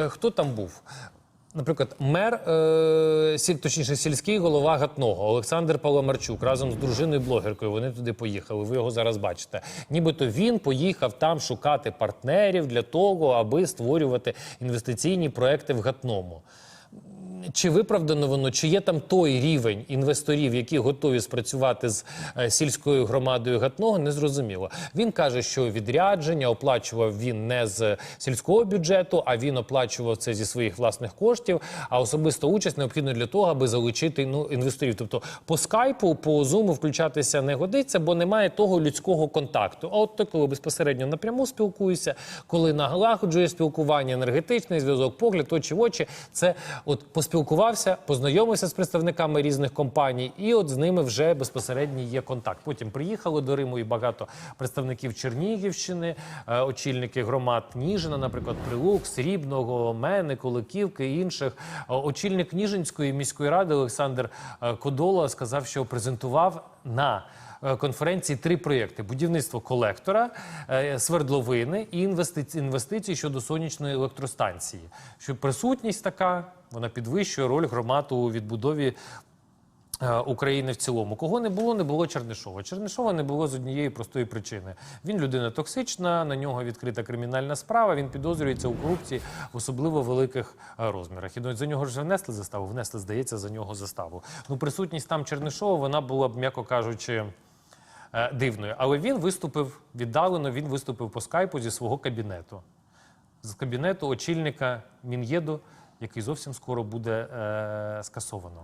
Е, Хто там був? Наприклад, мер, е, точніше, сільський голова Гатного Олександр Паломарчук разом з дружиною блогеркою. Вони туди поїхали. Ви його зараз бачите. Нібито він поїхав там шукати партнерів для того, аби створювати інвестиційні проекти в Гатному. Чи виправдано воно, чи є там той рівень інвесторів, які готові спрацювати з е, сільською громадою Гатного, не зрозуміло. Він каже, що відрядження оплачував він не з сільського бюджету, а він оплачував це зі своїх власних коштів. А особиста участь необхідна для того, аби залучити ну, інвесторів. Тобто по скайпу, по зуму включатися не годиться, бо немає того людського контакту. А от коли безпосередньо напряму спілкуєшся, коли налагоджує спілкування, енергетичний зв'язок, погляд, очі в очі, це от поспілкувався, познайомився з представниками різних компаній, і от з ними вже безпосередньо є контакт. Потім приїхало до Риму і багато представників Чернігівщини, е, очільники громад Ніжина, наприклад, Прилук, Срібного, Мени, Куликівки інших. Е, Очільник Ніжинської міської ради Олександр е, Кодола сказав, що презентував на конференції три проєкти: будівництво колектора, е, свердловини і інвестиції, щодо сонячної електростанції. Що присутність така вона підвищує роль громад у відбудові. е, України в цілому. Кого не було, не було Чернишова. Чернишова не було з однієї простої причини. Він людина токсична, на нього відкрита кримінальна справа. Він підозрюється у корупції в особливо великих е, розмірах. І за нього ж внесли заставу. Внесли, здається, за нього заставу. Ну, присутність там Чернишова вона була б, м'яко кажучи. Е, Дивною, але він виступив віддалено. Він виступив по скайпу зі свого кабінету, з кабінету очільника Мін'єду, який зовсім скоро буде е, скасовано.